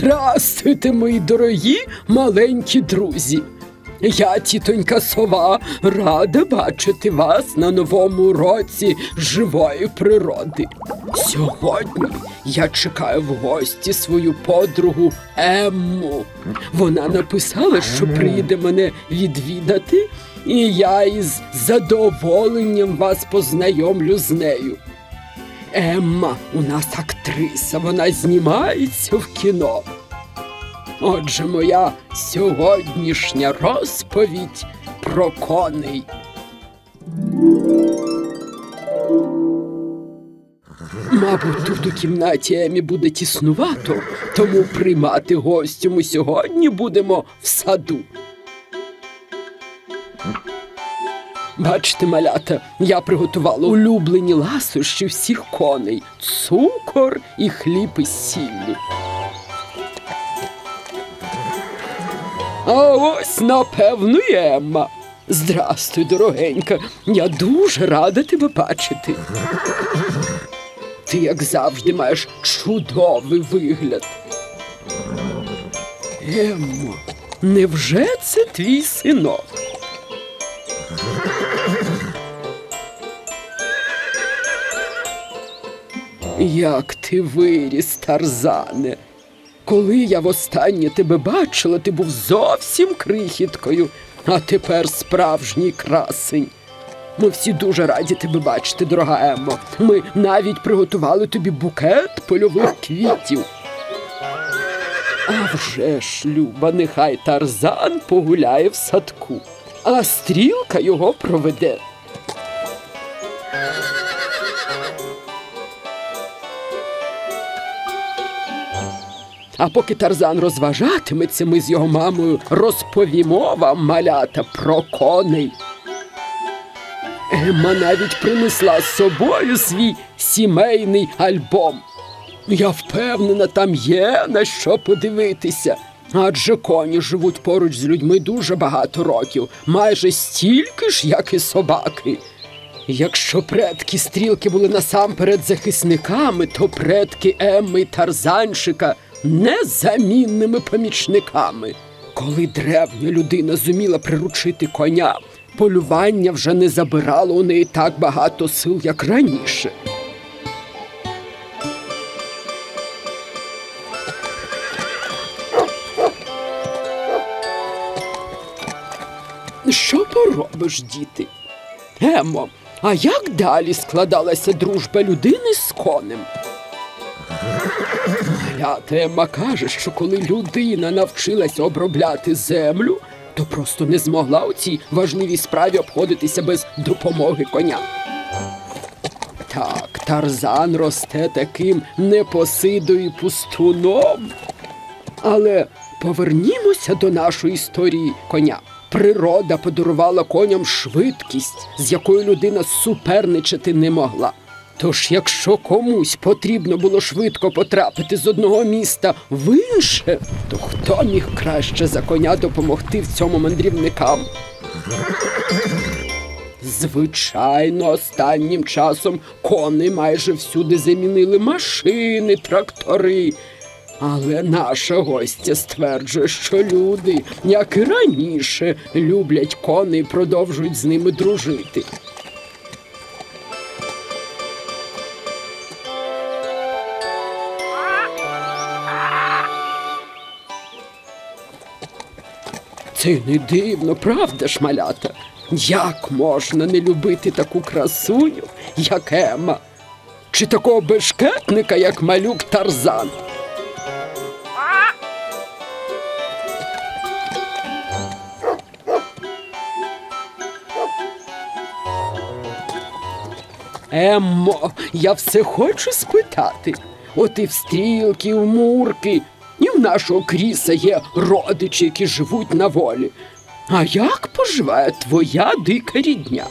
Здрастуйте, мої дорогі маленькі друзі. Я, тітонька сова, рада бачити вас на новому році живої природи. Сьогодні я чекаю в гості свою подругу Емму. Вона написала, що прийде мене відвідати, і я із задоволенням вас познайомлю з нею. Емма у нас актриса, вона знімається в кіно. Отже, моя сьогоднішня розповідь про коней. Мабуть, тут у кімнаті Емі буде тіснувато, тому приймати гостю ми сьогодні будемо в саду. Бачите, малята, я приготувала улюблені ласощі всіх коней, цукор і хліб із сіллю. А ось, напевно, Емма. Здрастуй, дорогенька. Я дуже рада тебе бачити. Ти, як завжди, маєш чудовий вигляд. Еммо, невже це твій синок? Як ти виріс, Тарзане. Коли я востаннє тебе бачила, ти був зовсім крихіткою, а тепер справжній красень. Ми всі дуже раді тебе бачити, дорога Еммо. Ми навіть приготували тобі букет польових квітів. А вже ж, Люба, нехай Тарзан погуляє в садку, а стрілка його проведе. А поки Тарзан розважатиметься, ми з його мамою розповімо вам малята про коней. Емма навіть принесла з собою свій сімейний альбом. Я впевнена, там є на що подивитися. Адже коні живуть поруч з людьми дуже багато років, майже стільки ж, як і собаки. Якщо предки стрілки були насамперед захисниками, то предки Емми Тарзанчика незамінними помічниками. Коли древня людина зуміла приручити коня, полювання вже не забирало у неї так багато сил, як раніше. Що поробиш, діти? Емо, а як далі складалася дружба людини з конем? Малята Емма каже, що коли людина навчилася обробляти землю, то просто не змогла у цій важливій справі обходитися без допомоги коня. Так, Тарзан росте таким непосидою пустуном. Але повернімося до нашої історії коня. Природа подарувала коням швидкість, з якою людина суперничати не могла. Тож, якщо комусь потрібно було швидко потрапити з одного міста в інше, то хто міг краще за коня допомогти в цьому мандрівникам? Звичайно, останнім часом кони майже всюди замінили машини, трактори. Але наша гостя стверджує, що люди, як і раніше, люблять коней і продовжують з ними дружити. Це не дивно, правда ж, малята? Як можна не любити таку красуню, як Ема? Чи такого бешкетника, як малюк Тарзан? Еммо, я все хочу спитати. От і в стрілки, в мурки, нашого кріса є родичі, які живуть на волі. А як поживає твоя дика рідня?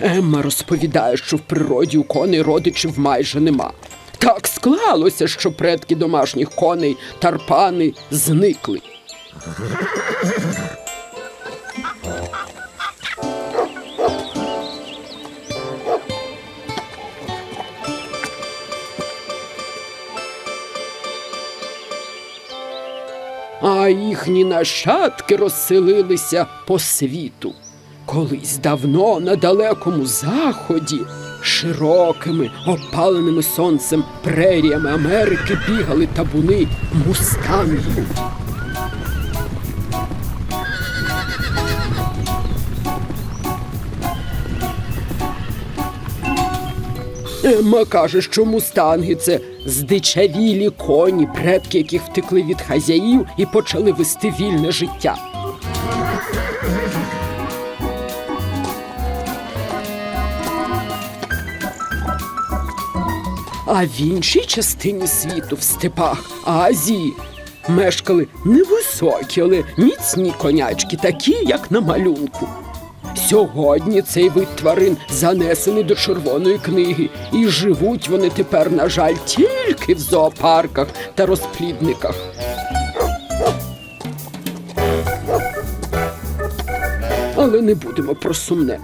Емма розповідає, що в природі у коней родичів майже нема. Так склалося, що предки домашніх коней тарпани зникли. А їхні нащадки розселилися по світу. Колись давно на далекому заході широкими опаленими сонцем преріями Америки бігали табуни мустангів. Емма каже, що мустанги це здичавілі коні, предки яких втекли від хазяїв і почали вести вільне життя. А в іншій частині світу, в степах Азії, мешкали невисокі, але міцні конячки, такі, як на малюнку. Сьогодні цей вид тварин занесений до червоної книги, і живуть вони тепер, на жаль, тільки в зоопарках та розплідниках. Але не будемо про сумне.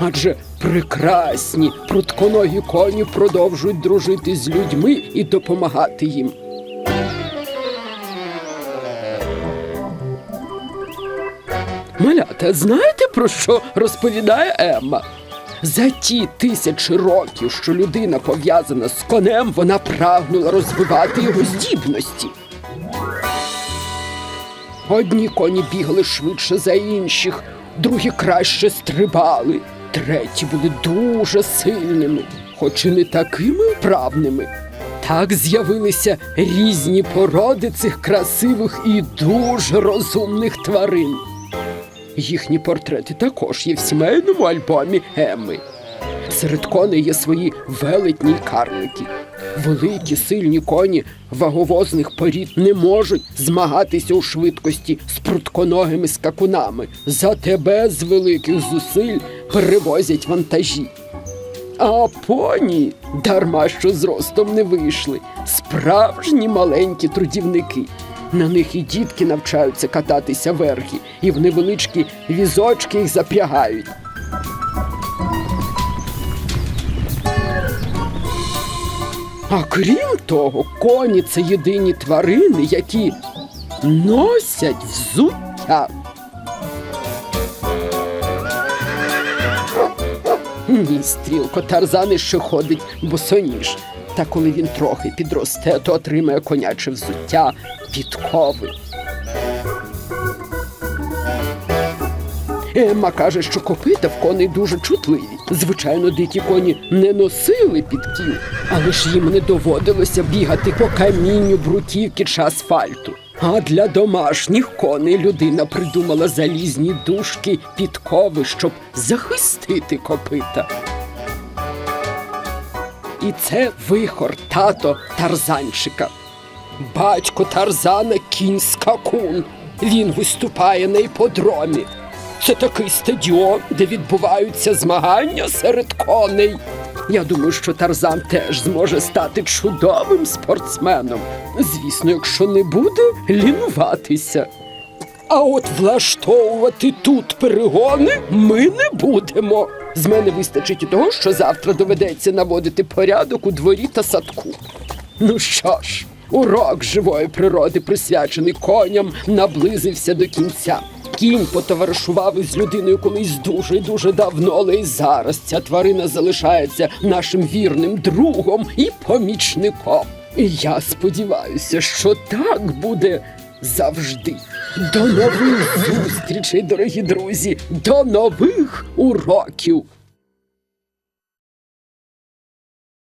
Адже прекрасні прутконогі коні продовжують дружити з людьми і допомагати їм. Малята, знаєте про що розповідає Емма? За ті тисячі років, що людина пов'язана з конем, вона прагнула розвивати його здібності. Одні коні бігали швидше за інших, другі краще стрибали, треті були дуже сильними, хоч і не такими вправними. Так з'явилися різні породи цих красивих і дуже розумних тварин. Їхні портрети також є в сімейному альбомі Емми. Серед коней є свої велетні карлики. Великі сильні коні ваговозних порід не можуть змагатися у швидкості з прутконогими скакунами. Зате без великих зусиль перевозять вантажі. А поні дарма що зростом не вийшли. Справжні маленькі трудівники. На них і дітки навчаються кататися верхи, і в невеличкі візочки їх запрягають. А крім того, коні це єдині тварини, які носять взуття. Ні, стрілко, Тарзан іще ходить босоніж. Та коли він трохи підросте, то отримає коняче взуття підкови. Емма каже, що копита в коней дуже чутливі. Звичайно, дикі коні не носили підків, але ж їм не доводилося бігати по камінню, бруківки чи асфальту. А для домашніх коней людина придумала залізні дужки підкови, щоб захистити копита. І це вихор тато Тарзанчика. Батько Тарзана кінь скакун. Він виступає на іподромі. Це такий стадіон, де відбуваються змагання серед коней. Я думаю, що Тарзан теж зможе стати чудовим спортсменом. Звісно, якщо не буде лінуватися. А от влаштовувати тут перегони ми не будемо. З мене вистачить і того, що завтра доведеться наводити порядок у дворі та садку. Ну що ж, урок живої природи, присвячений коням, наблизився до кінця. Кінь потоваришував із людиною колись дуже дуже давно, але і зараз ця тварина залишається нашим вірним другом і помічником. І я сподіваюся, що так буде завжди. До нових зустрічей, дорогі друзі, до нових уроків.